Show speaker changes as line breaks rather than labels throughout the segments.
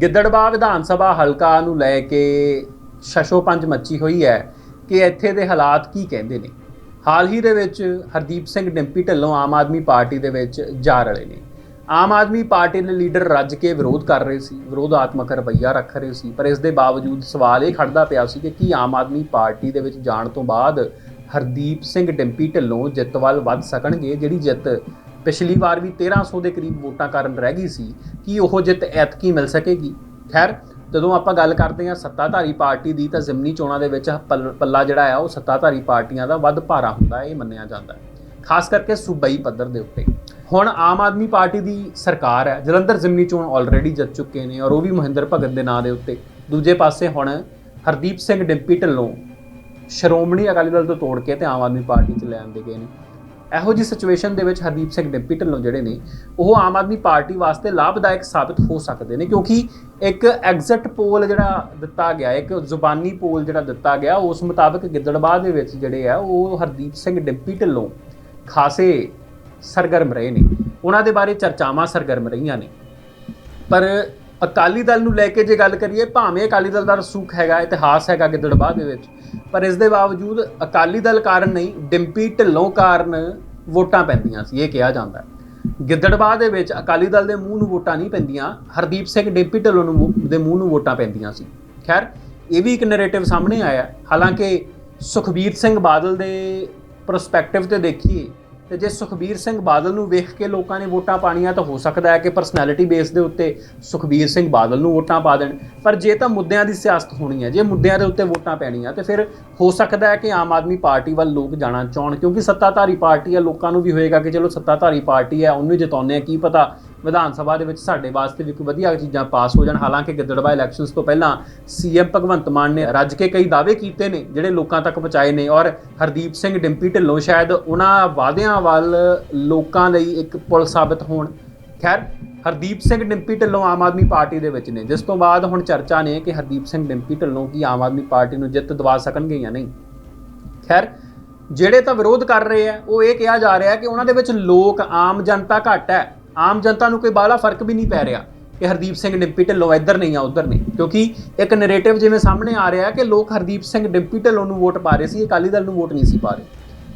ਗਿੱਦੜਬਾਹ ਵਿਧਾਨ ਸਭਾ ਹਲਕਾ ਨੂੰ ਲੈ ਕੇ ਸ਼ਸ਼ੋ ਪੰਜ ਮੱਚੀ ਹੋਈ ਹੈ ਕਿ ਇੱਥੇ ਦੇ ਹਾਲਾਤ ਕੀ ਕਹਿੰਦੇ ਨੇ? ਹਾਲ ਹੀ ਦੇ ਵਿੱਚ ਹਰਦੀਪ ਸਿੰਘ ਡਿੰਪੀ ਢਿੱਲੋਂ ਆਮ ਆਦਮੀ ਪਾਰਟੀ ਦੇ ਵਿੱਚ ਜਾ ਰਲੇ ਨੇ। ਆਮ ਆਦਮੀ ਪਾਰਟੀ ਦੇ ਲੀਡਰ ਰੱਜ ਕੇ ਵਿਰੋਧ ਕਰ ਰਹੇ ਸੀ ਵਿਰੋਧਾਤਮਕ ਰਵੱਈਆ ਰੱਖ ਰਹੇ ਸੀ, ਪਰ ਇਸ ਦੇ ਬਾਵਜੂਦ ਸਵਾਲ ਇਹ ਖੜਦਾ ਪਿਆ ਸੀ ਕਿ ਕੀ ਆਮ ਆਦਮੀ ਪਾਰਟੀ ਦੇ ਵਿੱਚ ਜਾਣ ਤੋਂ ਬਾਅਦ ਹਰਦੀਪ ਸਿੰਘ ਡਿੰਪੀ ਢਿੱਲੋਂ ਜਿੱਤ ਵੱਲ ਵੱਧ ਸਕਣਗੇ? ਜਿਹੜੀ ਜਿੱਤ ਪਿਛਲੀ ਵਾਰ ਵੀ 1300 ਦੇ ਕਰੀਬ ਵੋਟਾਂ ਕਾਰਨ ਰਹਿ ਗਈ ਸੀ ਕਿ ਉਹ ਜਿੱਤ ਐਤਕੀ ਮਿਲ ਸਕੇਗੀ। ਖੈਰ, ਜਦੋਂ ਆਪਾਂ ਗੱਲ ਕਰਦੇ ਹਾਂ ਸੱਤਾਧਾਰੀ ਪਾਰਟੀ ਦੀ ਤਾਂ ਜ਼ਿਮਨੀ ਚੋਣਾਂ ਦੇ ਵਿੱਚ ਪੱਲ- ਪੱਲਾ ਜਿਹੜਾ ਆ, ਉਹ ਸੱਤਾਧਾਰੀ ਪਾਰਟੀਆਂ ਦਾ ਵੱਧ ਭਾਰਾ ਹੁੰਦਾ ਹੈ, ਇਹ ਮੰਨਿਆ ਜਾਂਦਾ ਹੈ। ਖਾਸ ਕਰਕੇ ਸੂਬਾਈ ਪੱਧਰ ਦੇ ਉੱਤੇ। ਹੁਣ ਆਮ ਆਦਮੀ ਪਾਰਟੀ ਦੀ ਸਰਕਾਰ ਹੈ, ਜਲੰਧਰ ਜ਼ਿਮਨੀ ਚੋਣ ਆਲਰੇਡੀ ਜਿੱਤ ਚੁੱਕੇ ਨੇ ਔਰ ਉਹ ਵੀ ਮਹਿੰਦਰ ਭਗਤ ਦੇ ਨਾਂ ਦੇ ਉੱਤੇ। ਦੂਜੇ ਪਾਸੇ ਹੁਣ ਹਰਦੀਪ ਸਿੰਘ ਡਿੰਪੀ ਢਿੱਲੋਂ ਸ਼੍ਰੋਮਣੀ ਅਕਾਲੀ ਦਲ ਤੋਂ ਤੋੜ ਕੇ ਤੇ ਆਮ ਆਦਮੀ ਪਾਰਟੀ 'ਚ ਲੈ ਆਂਦੇ ਗਏ ਨੇ। ਇਹੋ ਜੀ ਸਿਚੁਏਸ਼ਨ ਦੇ ਵਿੱਚ ਹਰਦੀਪ ਸਿੰਘ ਡਿੰਪੀ ਢਿੱਲੋਂ ਜਿਹੜੇ ਨੇ, ਉਹ ਆਮ ਆਦਮੀ ਪਾਰਟੀ ਵਾਸਤੇ ਲਾਭਦਾਇਕ ਸਾਬਤ ਹੋ ਸਕਦੇ ਨੇ, ਕਿਉਂਕਿ ਇੱਕ ਐਗਜ਼ਿਟ ਪੋਲ ਜਿਹੜਾ ਦਿੱਤਾ ਗਿਆ, ਇੱਕ ਜ਼ੁਬਾਨੀ ਪੋਲ ਜਿਹੜਾ ਦਿੱਤਾ ਗਿਆ, ਉਸ ਮੁਤਾਬਕ ਗਿੱਦੜਬਾਹ ਦੇ ਵਿੱਚ ਜਿਹੜੇ ਆ, ਉਹ ਹਰਦੀਪ ਸਿੰਘ ਡਿੰਪੀ ਢਿੱਲੋਂ ਖਾਸੇ ਸਰਗਰਮ ਰਹੇ ਨੇ। ਉਹਨਾਂ ਦੇ ਬਾਰੇ ਚਰਚਾਵਾਂ ਸਰਗਰਮ ਰਹੀਆਂ ਨੇ। ਪਰ ਅਕਾਲੀ ਦਲ ਨੂੰ ਲੈ ਕੇ ਜੇ ਗੱਲ ਕਰੀਏ, ਭਾਵੇਂ ਅਕਾਲੀ ਦਲ ਦਾ ਰਸੂਖ ਹੈਗਾ, ਇਤਿਹਾਸ ਹੈਗਾ ਗਿੱਦੜਬਾਹ ਦੇ ਵਿੱਚ, ਪਰ ਇਸ ਦੇ ਬਾਵਜੂਦ ਅਕਾਲੀ ਦਲ ਕਾਰਨ ਨਹੀਂ, ਡਿੰਪੀ ਢਿੱਲੋਂ ਕਾਰਨ ਵੋਟਾਂ ਪੈਂਦੀਆਂ ਸੀ, ਇਹ ਕਿਹਾ ਜਾਂਦਾ ਹੈ। ਗਿੱਦੜਬਾਹ ਦੇ ਵਿੱਚ ਅਕਾਲੀ ਦਲ ਦੇ ਮੂੰਹ ਨੂੰ ਵੋਟਾਂ ਨਹੀਂ ਪੈਂਦੀਆਂ, ਹਰਦੀਪ ਸਿੰਘ ਡਿੰਪੀ ਢਿੱਲੋਂ ਨੂੰ ਦੇ ਮੂੰਹ ਨੂੰ ਵੋਟਾਂ ਪੈਂਦੀਆਂ ਸੀ। ਖੈਰ, ਇਹ ਵੀ ਇੱਕ ਨੈਰੇਟਿਵ ਸਾਹਮਣੇ ਆਇਆ ਹਾਲਾਂਕਿ ਸੁਖਬੀਰ ਸਿੰਘ ਬਾਦਲ ਦੇ ਪਰਸਪੈਕਟਿਵ ਤੇ ਦੇਖੀਏ ਤੇ ਜੇ ਸੁਖਬੀਰ ਸਿੰਘ ਬਾਦਲ ਨੂੰ ਵੇਖ ਕੇ ਲੋਕਾਂ ਨੇ ਵੋਟਾਂ ਪਾਣੀਆਂ ਤਾਂ ਹੋ ਸਕਦਾ ਹੈ ਕਿ ਪਰਸਨੈਲਿਟੀ ਬੇਸ ਦੇ ਉੱਤੇ ਸੁਖਬੀਰ ਸਿੰਘ ਬਾਦਲ ਨੂੰ ਵੋਟਾਂ ਪਾ ਦੇਣ। ਪਰ ਜੇ ਤਾਂ ਮੁੱਦਿਆਂ ਦੀ ਸਿਆਸਤ ਹੋਣੀ ਹੈ, ਜੇ ਮੁੱਦਿਆਂ ਦੇ ਉੱਤੇ ਵੋਟਾਂ ਪੈਣੀਆਂ, ਤੇ ਫਿਰ ਹੋ ਸਕਦਾ ਹੈ ਕਿ ਆਮ ਆਦਮੀ ਪਾਰਟੀ ਵੱਲ ਲੋਕ ਜਾਣਾ ਚਾਹਣ, ਕਿਉਂਕਿ ਸੱਤਾਧਾਰੀ ਪਾਰਟੀ ਹੈ, ਲੋਕਾਂ ਨੂੰ ਵੀ ਹੋਏਗਾ ਕਿ ਚਲੋ ਸੱਤਾਧਾਰੀ ਪਾਰਟੀ ਹੈ, ਉਹਨੂੰ ਹੀ ਜਿਤਾਉਂਦੇ ਆ ਕੀ ਪਤਾ ਵਿਧਾਨ ਸਭਾ ਦੇ ਵਿੱਚ ਸਾਡੇ ਵਾਸਤੇ ਵੀ ਕੋਈ ਵਧੀਆ ਚੀਜ਼ਾਂ ਪਾਸ ਹੋ ਜਾਣ। ਹਾਲਾਂਕਿ ਗਿੱਦੜਬਾਹ ਇਲੈਕਸ਼ਨਸ ਤੋਂ ਪਹਿਲਾਂ ਸੀਐਮ ਭਗਵੰਤ ਮਾਨ ਨੇ ਰੱਜ ਕੇ ਕਈ ਦਾਅਵੇ ਕੀਤੇ ਨੇ, ਜਿਹੜੇ ਲੋਕਾਂ ਤੱਕ ਪਹੁੰਚਾਏ ਨੇ ਔਰ ਹਰਦੀਪ ਸਿੰਘ ਡਿੰਪੀ ਢਿੱਲੋਂ ਸ਼ਾਇਦ ਉਹਨਾਂ ਵਾਅਦਿਆਂ ਵੱਲ ਲੋਕਾਂ ਲਈ ਇੱਕ ਪੁਲ ਸਾਬਤ ਹੋਣ। ਖੈਰ, ਹਰਦੀਪ ਸਿੰਘ ਡਿੰਪੀ ਢਿੱਲੋਂ ਆਮ ਆਦਮੀ ਪਾਰਟੀ ਦੇ ਵਿੱਚ ਨੇ। ਜਿਸ ਤੋਂ ਬਾਅਦ ਹੁਣ ਚਰਚਾ ਨੇ ਕਿ ਹਰਦੀਪ ਸਿੰਘ ਡਿੰਪੀ ਢਿੱਲੋਂ ਕੀ ਆਮ ਆਦਮੀ ਪਾਰਟੀ ਨੂੰ ਜਿੱਤ ਦਿਵਾ ਸਕਣਗੇ ਜਾਂ ਨਹੀਂ। ਖੈਰ, ਜਿਹੜੇ ਤਾਂ ਵਿਰੋਧ ਕਰ ਰਹੇ ਆ, ਉਹ ਇਹ ਕਿਹਾ ਜਾ ਰਿਹਾ ਕਿ ਉਹਨਾਂ ਦੇ ਵਿੱਚ ਲੋਕ ਆਮ ਜਨਤਾ ਘੱਟ ਹੈ। ਆਮ ਜਨਤਾ ਨੂੰ ਕੋਈ ਬਾਹਲਾ ਫ਼ਰਕ ਵੀ ਨਹੀਂ ਪੈ ਰਿਹਾ ਕਿ ਹਰਦੀਪ ਸਿੰਘ ਡਿੰਪੀ ਢਿੱਲੋਂ ਇੱਧਰ ਨਹੀਂ ਆ ਉੱਧਰ ਨਹੀਂ। ਕਿਉਂਕਿ ਇੱਕ ਨੈਰੇਟਿਵ ਜਿਵੇਂ ਸਾਹਮਣੇ ਆ ਰਿਹਾ ਕਿ ਲੋਕ ਹਰਦੀਪ ਸਿੰਘ ਡਿੰਪੀ ਢਿੱਲੋਂ ਨੂੰ ਵੋਟ ਪਾ ਰਹੇ ਸੀ ਅਕਾਲੀ ਦਲ ਨੂੰ ਵੋਟ ਨਹੀਂ ਸੀ ਪਾ ਰਹੇ।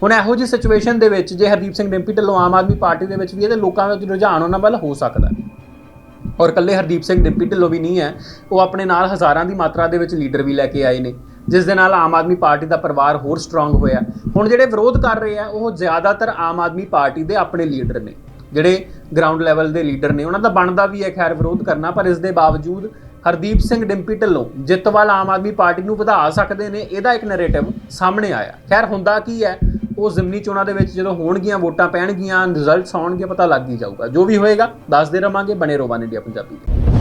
ਹੁਣ ਇਹੋ ਜਿਹੀ ਸਿਚੁਏਸ਼ਨ ਦੇ ਵਿੱਚ ਜੇ ਹਰਦੀਪ ਸਿੰਘ ਡਿੰਪੀ ਢਿੱਲੋਂ ਆਮ ਆਦਮੀ ਪਾਰਟੀ ਦੇ ਵਿੱਚ ਵੀ ਹੈ, ਤੇ ਲੋਕਾਂ ਦਾ ਰੁਝਾਨ ਉਹਨਾਂ ਵੱਲ ਹੋ ਸਕਦਾ ਹੈ। ਔਰ ਇਕੱਲੇ ਹਰਦੀਪ ਸਿੰਘ ਡਿੰਪੀ ਢਿੱਲੋਂ ਵੀ ਨਹੀਂ ਹੈ, ਉਹ ਆਪਣੇ ਨਾਲ ਹਜ਼ਾਰਾਂ ਦੀ ਮਾਤਰਾ ਦੇ ਵਿੱਚ ਲੀਡਰ ਵੀ ਲੈ ਕੇ ਆਏ ਨੇ, ਜਿਸ ਦੇ ਨਾਲ ਆਮ ਆਦਮੀ ਪਾਰਟੀ ਦਾ ਪਰਿਵਾਰ ਹੋਰ ਸਟਰੋਂਗ ਹੋਇਆ ਹੁਣ ਜਿਹੜੇ ਵਿਰੋਧ ਕਰ ਰਹੇ ਆ ਉਹ ਜ਼ਿਆਦਾਤਰ ਆਮ ਆਦਮੀ ਪਾਰਟੀ ਦੇ ਆਪਣੇ ਲੀਡਰ ਨੇ। ਜਿਹੜੇ ਗਰਾਊਂਡ ਲੈਵਲ ਦੇ ਲੀਡਰ ਨੇ, ਉਹਨਾਂ ਦਾ ਬਣਦਾ ਵੀ ਹੈ ਖੈਰ ਵਿਰੋਧ ਕਰਨਾ, ਪਰ ਇਸ ਦੇ ਬਾਵਜੂਦ ਹਰਦੀਪ ਸਿੰਘ ਡਿੰਪੀ ਢਿੱਲੋਂ ਜਿੱਤ ਵੱਲ ਆਮ ਆਦਮੀ ਪਾਰਟੀ ਨੂੰ ਵਧਾ ਸਕਦੇ ਨੇ, ਇਹਦਾ ਇੱਕ ਨੈਰੇਟਿਵ ਸਾਹਮਣੇ ਆਇਆ। ਖੈਰ ਹੁੰਦਾ ਕੀ ਹੈ, ਉਹ ਜ਼ਿਮਨੀ ਚੋਣਾਂ ਦੇ ਵਿੱਚ ਜਦੋਂ ਹੋਣਗੀਆਂ, ਵੋਟਾਂ ਪੈਣਗੀਆਂ ਰਿਜ਼ਲਟਸ ਆਉਣਗੇ ਪਤਾ ਲੱਗ ਹੀ ਜਾਊਗਾ। ਜੋ ਵੀ ਹੋਏਗਾ, ਦੱਸਦੇ ਰਵਾਂਗੇ, ਬਣੇ ਰਹੋ ਵਨ ਇੰਡੀਆ ਪੰਜਾਬੀ